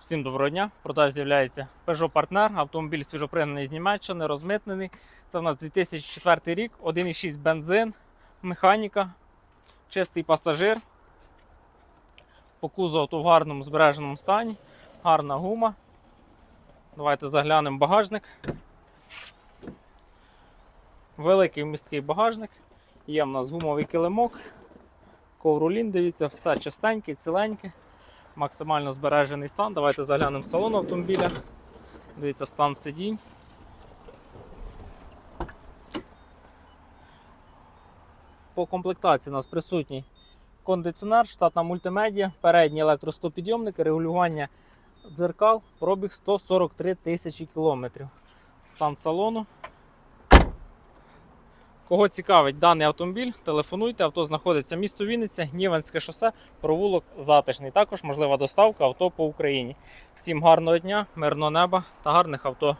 Всім доброго дня. В продажі з'являється Peugeot Partner. Автомобіль свіжопригнаний з Німеччини, розмитнений. Це в нас 2004 рік, 1,6 бензин, механіка, чистий пасажир. По кузову в гарному збереженому стані, гарна гума. Давайте заглянемо багажник. Великий місткий багажник. Є в нас гумовий килимок, ковролін, дивіться, все чистеньке, ціленьке максимально збережений стан. Давайте заглянемо в салон автомобіля. Дивіться, стан сидінь. По комплектації у нас присутній кондиціонер, штатна мультимедіа, передні електростопідйомники, регулювання дзеркал, пробіг 143 тисячі кілометрів. Стан салону. Кого цікавить даний автомобіль, телефонуйте. Авто знаходиться місто Вінниця, Гніванське шосе, провулок Затишний. Також можлива доставка авто по Україні. Всім гарного дня, мирного неба та гарних авто.